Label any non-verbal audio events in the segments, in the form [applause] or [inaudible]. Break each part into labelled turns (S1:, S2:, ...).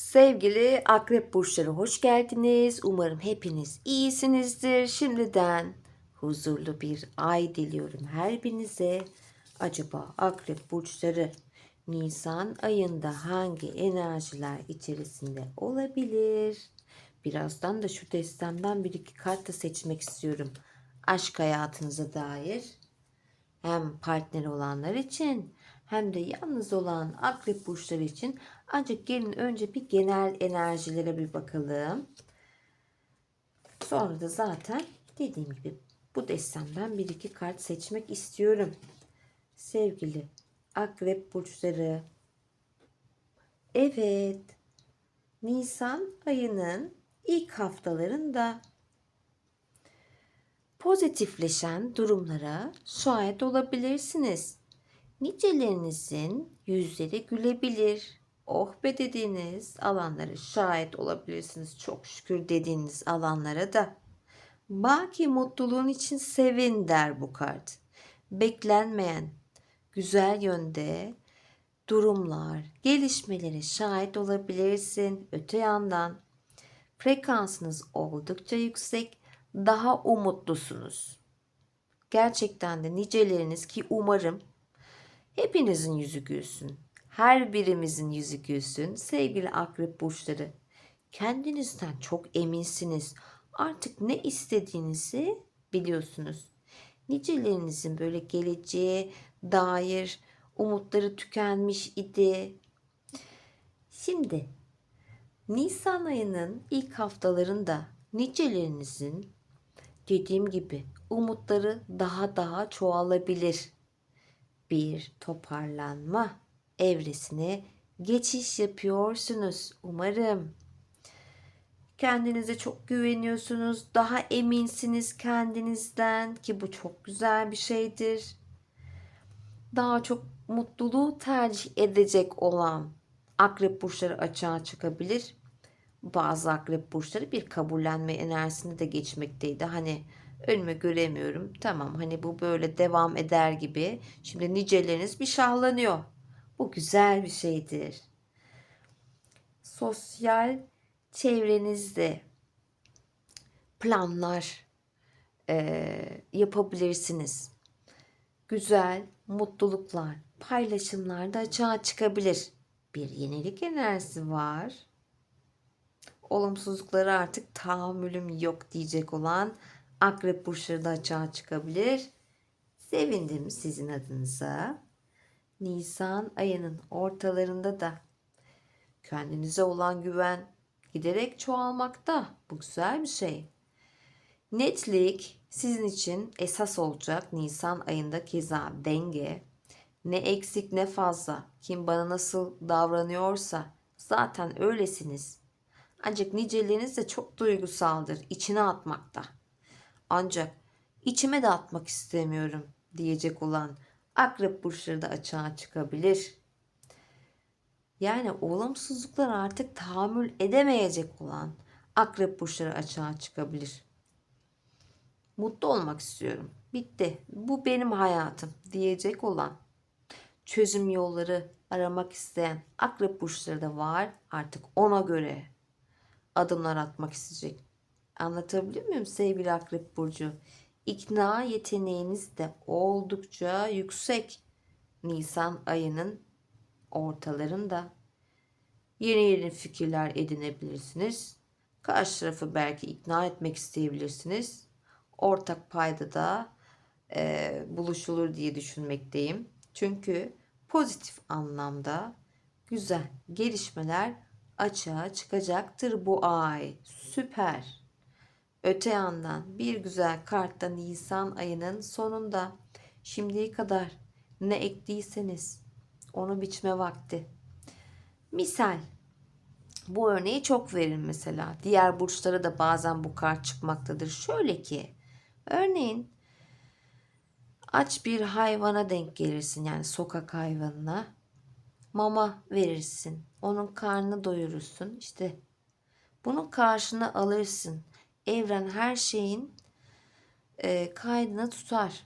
S1: Sevgili akrep burçları hoş geldiniz. Umarım hepiniz iyisinizdir. Şimdiden huzurlu bir ay diliyorum her birinize. Acaba akrep burçları Nisan ayında hangi enerjiler içerisinde olabilir? Birazdan da şu destemden bir iki karta seçmek istiyorum. Aşk hayatınıza dair hem partner olanlar için hem de yalnız olan akrep burçları için ancak gelin önce bir genel enerjilere bir bakalım. Sonra da zaten dediğim gibi bu destemden bir iki kart seçmek istiyorum. Sevgili akrep burçları. Evet. Nisan ayının ilk haftalarında pozitifleşen durumlara şahit olabilirsiniz. Nicelerinizin yüzleri gülebilir. Oh be dediğiniz alanlara şahit olabilirsiniz. Çok şükür dediğiniz alanlara da. Baki mutluluğun için sevin der bu kart. Beklenmeyen, güzel yönde durumlar, gelişmelere şahit olabilirsin. Öte yandan frekansınız oldukça yüksek, daha umutlusunuz. Gerçekten de niceleriniz ki umarım hepinizin yüzü gülsün. Her birimizin yüzü gülsün. Sevgili akrep burçları, kendinizden çok eminsiniz. Artık ne istediğinizi biliyorsunuz. Nicelerinizin böyle geleceğe dair umutları tükenmiş idi. Şimdi Nisan ayının ilk haftalarında nicelerinizin dediğim gibi umutları daha daha çoğalabilir. Bir toparlanma evresine geçiş yapıyorsunuz umarım. Kendinize çok güveniyorsunuz, daha eminsiniz kendinizden ki bu çok güzel bir şeydir. Daha çok mutluluğu tercih edecek olan akrep burçları açığa çıkabilir bazı akrep burçları bir kabullenme enerjisinde de geçmekteydi. Hani önümü göremiyorum. Tamam hani bu böyle devam eder gibi. Şimdi niceleriniz bir şahlanıyor. Bu güzel bir şeydir. Sosyal çevrenizde planlar e, yapabilirsiniz. Güzel mutluluklar, paylaşımlar da açığa çıkabilir. Bir yenilik enerjisi var olumsuzlukları artık tahammülüm yok diyecek olan akrep burçları da açığa çıkabilir. Sevindim sizin adınıza. Nisan ayının ortalarında da kendinize olan güven giderek çoğalmakta. Bu güzel bir şey. Netlik sizin için esas olacak Nisan ayında keza denge. Ne eksik ne fazla. Kim bana nasıl davranıyorsa zaten öylesiniz. Ancak niceleriniz de çok duygusaldır, içine atmakta. Ancak içime de atmak istemiyorum diyecek olan akrep burçları da açığa çıkabilir. Yani olumsuzluklar artık tahammül edemeyecek olan akrep burçları açığa çıkabilir. Mutlu olmak istiyorum. Bitti. Bu benim hayatım diyecek olan çözüm yolları aramak isteyen akrep burçları da var. Artık ona göre adımlar atmak isteyecek. Anlatabiliyor muyum sevgili Akrep Burcu? İkna yeteneğiniz de oldukça yüksek. Nisan ayının ortalarında yeni yeni fikirler edinebilirsiniz. Karşı tarafı belki ikna etmek isteyebilirsiniz. Ortak payda da e, buluşulur diye düşünmekteyim. Çünkü pozitif anlamda güzel gelişmeler açığa çıkacaktır bu ay. Süper. Öte yandan bir güzel kartta Nisan ayının sonunda şimdiye kadar ne ektiyseniz onu biçme vakti. Misal bu örneği çok verin mesela. Diğer burçlara da bazen bu kart çıkmaktadır. Şöyle ki örneğin aç bir hayvana denk gelirsin yani sokak hayvanına mama verirsin. Onun karnını doyurursun. İşte bunun karşına alırsın. Evren her şeyin e, kaydını tutar.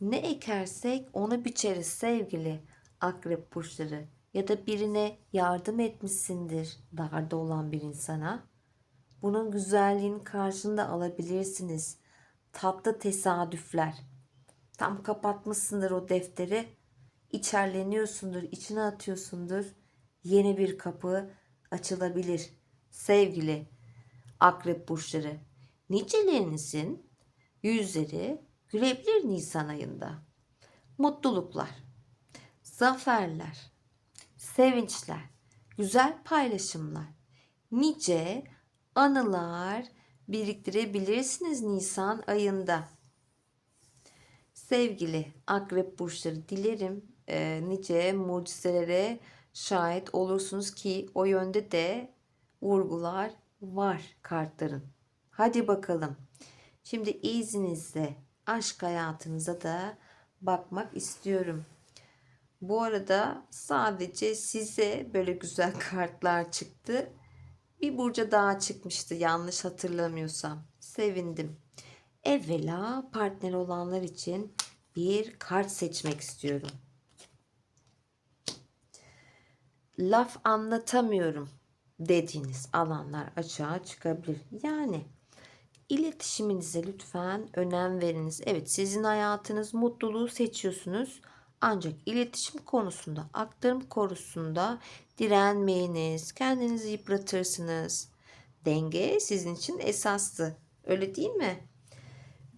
S1: Ne ekersek onu biçeriz sevgili akrep burçları. ya da birine yardım etmişsindir darda olan bir insana. Bunun güzelliğini karşında alabilirsiniz. Tatlı tesadüfler. Tam kapatmışsındır o defteri. içerleniyorsundur, içine atıyorsundur. Yeni bir kapı açılabilir. Sevgili akrep burçları, nicelerinizin yüzleri gülebilir Nisan ayında. Mutluluklar, zaferler, sevinçler, güzel paylaşımlar, nice anılar biriktirebilirsiniz Nisan ayında. Sevgili akrep burçları dilerim e, nice mucizelere şahit olursunuz ki o yönde de vurgular var kartların. Hadi bakalım. Şimdi izninizle aşk hayatınıza da bakmak istiyorum. Bu arada sadece size böyle güzel [laughs] kartlar çıktı. Bir burca daha çıkmıştı yanlış hatırlamıyorsam. Sevindim. Evvela partner olanlar için bir kart seçmek istiyorum. Laf anlatamıyorum dediğiniz alanlar açığa çıkabilir. Yani iletişiminize lütfen önem veriniz. Evet sizin hayatınız mutluluğu seçiyorsunuz. Ancak iletişim konusunda, aktarım konusunda direnmeyiniz. Kendinizi yıpratırsınız. Denge sizin için esastı. Öyle değil mi?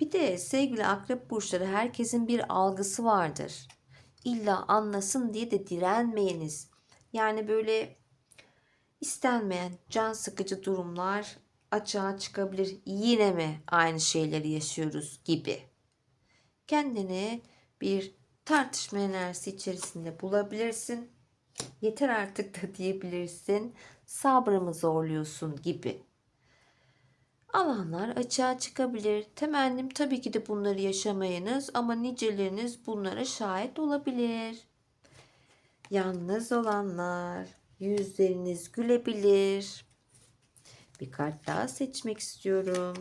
S1: Bir de sevgili akrep burçları herkesin bir algısı vardır. İlla anlasın diye de direnmeyiniz. Yani böyle istenmeyen can sıkıcı durumlar açığa çıkabilir. Yine mi aynı şeyleri yaşıyoruz gibi. Kendini bir tartışma enerjisi içerisinde bulabilirsin. Yeter artık da [laughs] diyebilirsin. Sabrımı zorluyorsun gibi. Alanlar açığa çıkabilir. Temennim tabii ki de bunları yaşamayınız ama niceleriniz bunlara şahit olabilir. Yalnız olanlar yüzleriniz gülebilir. Bir kart daha seçmek istiyorum.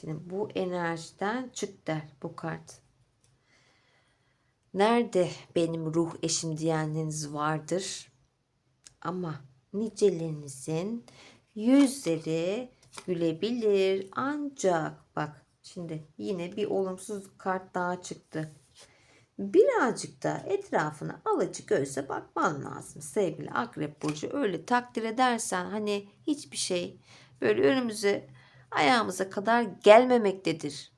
S1: Şimdi bu enerjiden çık der bu kart. Nerede benim ruh eşim diyenleriniz vardır. Ama nicelerinizin yüzleri gülebilir. Ancak bak şimdi yine bir olumsuz kart daha çıktı. Birazcık da etrafına alıcı gözle bakman lazım sevgili akrep burcu. Öyle takdir edersen hani hiçbir şey böyle önümüze ayağımıza kadar gelmemektedir.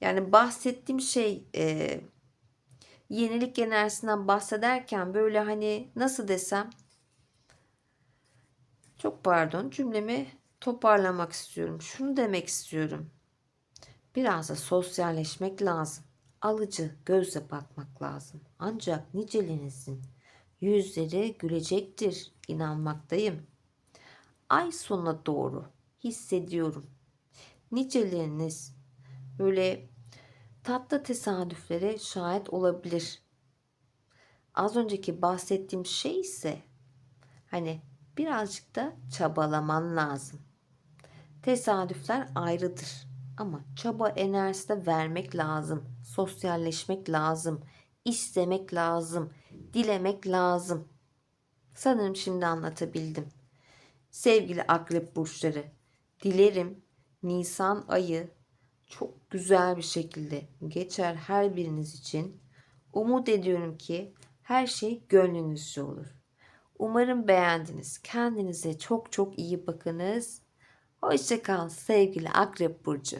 S1: Yani bahsettiğim şey e, yenilik enerjisinden bahsederken böyle hani nasıl desem çok pardon cümlemi toparlamak istiyorum. Şunu demek istiyorum. Biraz da sosyalleşmek lazım. Alıcı gözle bakmak lazım. Ancak nicelerinizin yüzleri gülecektir. İnanmaktayım. Ay sonuna doğru hissediyorum. Niceleriniz böyle tatlı tesadüflere şahit olabilir. Az önceki bahsettiğim şey ise hani birazcık da çabalaman lazım. Tesadüfler ayrıdır ama çaba enerjisi de vermek lazım. Sosyalleşmek lazım. istemek lazım. Dilemek lazım. Sanırım şimdi anlatabildim. Sevgili akrep burçları, dilerim Nisan ayı çok güzel bir şekilde geçer her biriniz için. Umut ediyorum ki her şey gönlünüzce olur. Umarım beğendiniz. Kendinize çok çok iyi bakınız. Hoşçakal sevgili Akrep Burcu.